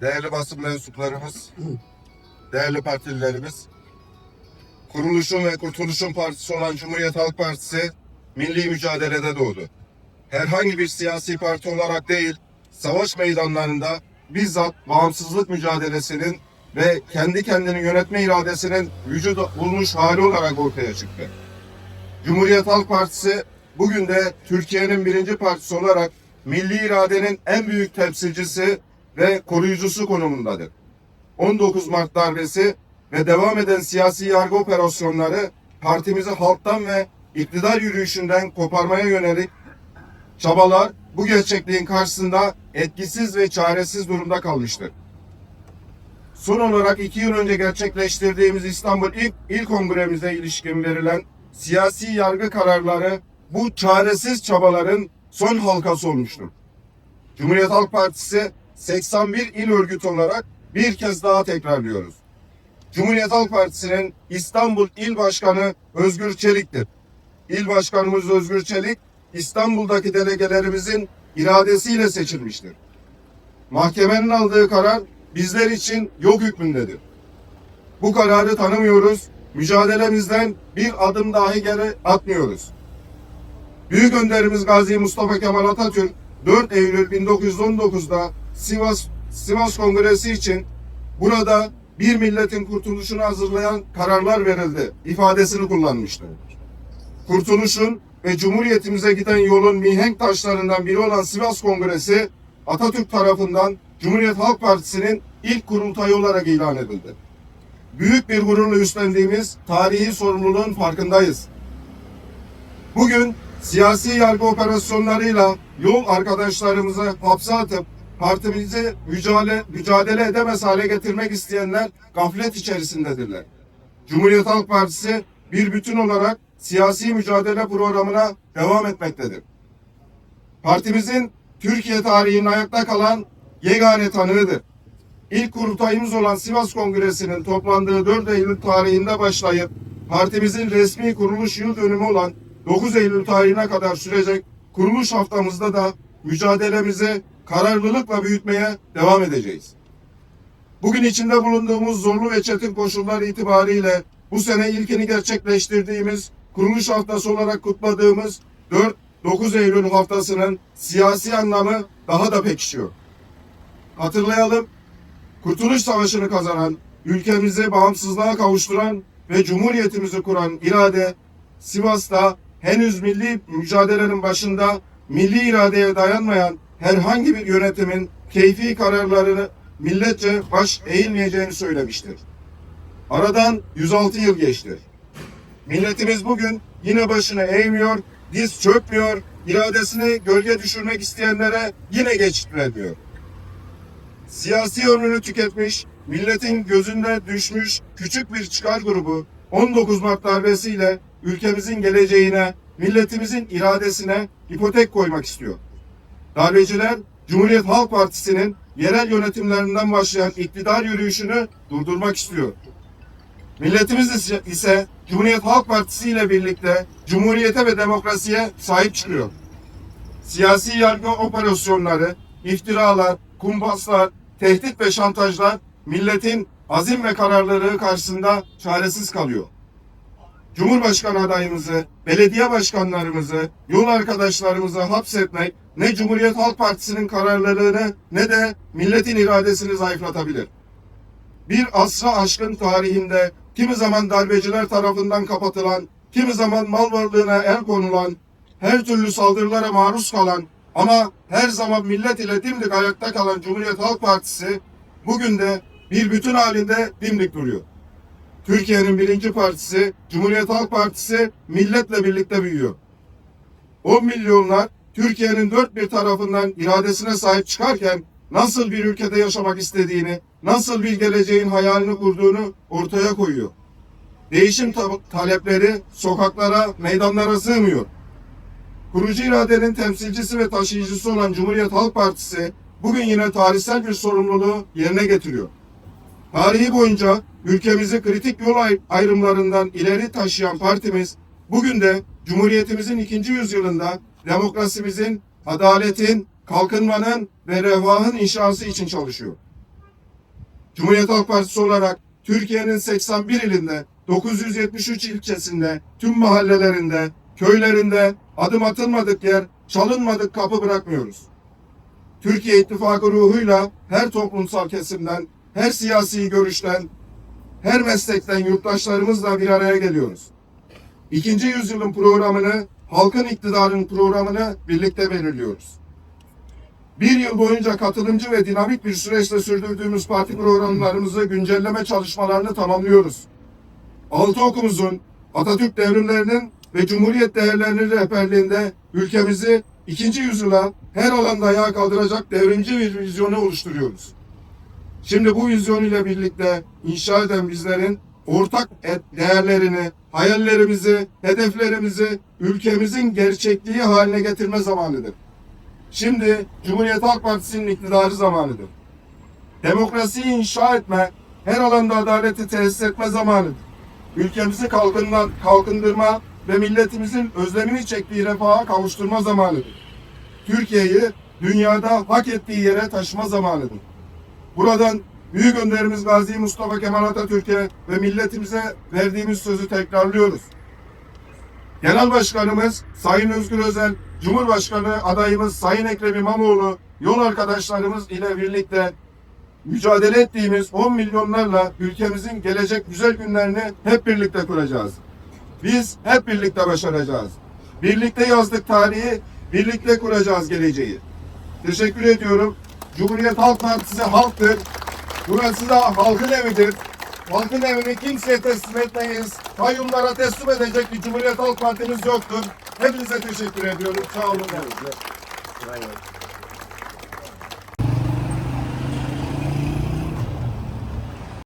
değerli basın mensuplarımız, değerli partililerimiz, kuruluşun ve kurtuluşun partisi olan Cumhuriyet Halk Partisi milli mücadelede doğdu. Herhangi bir siyasi parti olarak değil, savaş meydanlarında bizzat bağımsızlık mücadelesinin ve kendi kendini yönetme iradesinin vücut bulmuş hali olarak ortaya çıktı. Cumhuriyet Halk Partisi bugün de Türkiye'nin birinci partisi olarak milli iradenin en büyük temsilcisi ve koruyucusu konumundadır. 19 Mart darbesi ve devam eden siyasi yargı operasyonları partimizi halktan ve iktidar yürüyüşünden koparmaya yönelik çabalar bu gerçekliğin karşısında etkisiz ve çaresiz durumda kalmıştır. Son olarak iki yıl önce gerçekleştirdiğimiz İstanbul İl, İl Kongremize ilişkin verilen siyasi yargı kararları bu çaresiz çabaların son halkası olmuştur. Cumhuriyet Halk Partisi 81 il örgütü olarak bir kez daha tekrarlıyoruz. Cumhuriyet Halk Partisi'nin İstanbul İl Başkanı Özgür Çelik'tir. İl Başkanımız Özgür Çelik, İstanbul'daki delegelerimizin iradesiyle seçilmiştir. Mahkemenin aldığı karar bizler için yok hükmündedir. Bu kararı tanımıyoruz, mücadelemizden bir adım dahi geri atmıyoruz. Büyük önderimiz Gazi Mustafa Kemal Atatürk 4 Eylül 1919'da Sivas Sivas Kongresi için burada bir milletin kurtuluşunu hazırlayan kararlar verildi ifadesini kullanmıştı. Kurtuluşun ve Cumhuriyetimize giden yolun mihenk taşlarından biri olan Sivas Kongresi Atatürk tarafından Cumhuriyet Halk Partisi'nin ilk kurultayı olarak ilan edildi. Büyük bir gururla üstlendiğimiz tarihi sorumluluğun farkındayız. Bugün siyasi yargı operasyonlarıyla yol arkadaşlarımızı hapse atıp partimizi mücadele, mücadele edemez hale getirmek isteyenler gaflet içerisindedirler. Cumhuriyet Halk Partisi bir bütün olarak siyasi mücadele programına devam etmektedir. Partimizin Türkiye tarihinin ayakta kalan yegane tanığıdır. İlk kurultayımız olan Sivas Kongresi'nin toplandığı 4 Eylül tarihinde başlayıp partimizin resmi kuruluş yıl dönümü olan 9 Eylül tarihine kadar sürecek kuruluş haftamızda da mücadelemizi kararlılıkla büyütmeye devam edeceğiz. Bugün içinde bulunduğumuz zorlu ve çetin koşullar itibariyle bu sene ilkini gerçekleştirdiğimiz kuruluş haftası olarak kutladığımız 4-9 Eylül haftasının siyasi anlamı daha da pekişiyor. Hatırlayalım, Kurtuluş Savaşı'nı kazanan, ülkemizi bağımsızlığa kavuşturan ve cumhuriyetimizi kuran irade Sivas'ta henüz milli mücadelenin başında milli iradeye dayanmayan herhangi bir yönetimin keyfi kararlarını milletçe baş eğilmeyeceğini söylemiştir. Aradan 106 yıl geçti. Milletimiz bugün yine başını eğmiyor, diz çökmüyor, iradesini gölge düşürmek isteyenlere yine geçit vermiyor. Siyasi ömrünü tüketmiş, milletin gözünde düşmüş küçük bir çıkar grubu 19 Mart darbesiyle ülkemizin geleceğine, milletimizin iradesine ipotek koymak istiyor. Darbeciler Cumhuriyet Halk Partisi'nin yerel yönetimlerinden başlayan iktidar yürüyüşünü durdurmak istiyor. Milletimiz ise- Cumhuriyet Halk Partisi ile birlikte Cumhuriyete ve demokrasiye sahip çıkıyor. Siyasi yargı operasyonları, iftiralar, kumpaslar, tehdit ve şantajlar milletin azim ve kararlılığı karşısında çaresiz kalıyor. Cumhurbaşkanı adayımızı, belediye başkanlarımızı, yol arkadaşlarımızı hapsetmek ne Cumhuriyet Halk Partisi'nin kararlılığını ne de milletin iradesini zayıflatabilir. Bir asra aşkın tarihinde kimi zaman darbeciler tarafından kapatılan, kimi zaman mal varlığına el konulan, her türlü saldırılara maruz kalan ama her zaman millet ile dimdik ayakta kalan Cumhuriyet Halk Partisi bugün de bir bütün halinde dimdik duruyor. Türkiye'nin birinci partisi, Cumhuriyet Halk Partisi milletle birlikte büyüyor. 10 milyonlar Türkiye'nin dört bir tarafından iradesine sahip çıkarken nasıl bir ülkede yaşamak istediğini, nasıl bir geleceğin hayalini kurduğunu ortaya koyuyor. Değişim ta- talepleri sokaklara, meydanlara sığmıyor. Kurucu iradenin temsilcisi ve taşıyıcısı olan Cumhuriyet Halk Partisi bugün yine tarihsel bir sorumluluğu yerine getiriyor. Tarihi boyunca ülkemizi kritik yol ay- ayrımlarından ileri taşıyan partimiz bugün de Cumhuriyetimizin ikinci yüzyılında demokrasimizin, adaletin, kalkınmanın ve refahın inşası için çalışıyor. Cumhuriyet Halk Partisi olarak Türkiye'nin 81 ilinde, 973 ilçesinde, tüm mahallelerinde, köylerinde adım atılmadık yer, çalınmadık kapı bırakmıyoruz. Türkiye İttifakı ruhuyla her toplumsal kesimden, her siyasi görüşten, her meslekten yurttaşlarımızla bir araya geliyoruz. İkinci yüzyılın programını, halkın iktidarının programını birlikte belirliyoruz. Bir yıl boyunca katılımcı ve dinamik bir süreçte sürdürdüğümüz parti programlarımızı güncelleme çalışmalarını tamamlıyoruz. Altı okumuzun, Atatürk devrimlerinin ve Cumhuriyet değerlerinin rehberliğinde ülkemizi ikinci yüzyıla her alanda ayağa kaldıracak devrimci bir vizyonu oluşturuyoruz. Şimdi bu vizyon ile birlikte inşa eden bizlerin ortak değerlerini, hayallerimizi, hedeflerimizi ülkemizin gerçekliği haline getirme zamanıdır. Şimdi Cumhuriyet Halk Partisi'nin iktidarı zamanıdır. Demokrasiyi inşa etme, her alanda adaleti tesis etme zamanıdır. Ülkemizi kalkındırma ve milletimizin özlemini çektiği refaha kavuşturma zamanıdır. Türkiye'yi dünyada hak ettiği yere taşıma zamanıdır. Buradan büyük önderimiz Gazi Mustafa Kemal Atatürk'e ve milletimize verdiğimiz sözü tekrarlıyoruz. Genel Başkanımız Sayın Özgür Özel, Cumhurbaşkanı adayımız Sayın Ekrem İmamoğlu, yol arkadaşlarımız ile birlikte mücadele ettiğimiz 10 milyonlarla ülkemizin gelecek güzel günlerini hep birlikte kuracağız. Biz hep birlikte başaracağız. Birlikte yazdık tarihi, birlikte kuracağız geleceği. Teşekkür ediyorum. Cumhuriyet Halk Partisi halktır. Burası da halkın evidir. Halkın evini kimseye teslim etmeyiz. Kayyumlara teslim edecek bir Cumhuriyet Halk Partimiz yoktur. Hepinize teşekkür ediyorum. Sağ olun.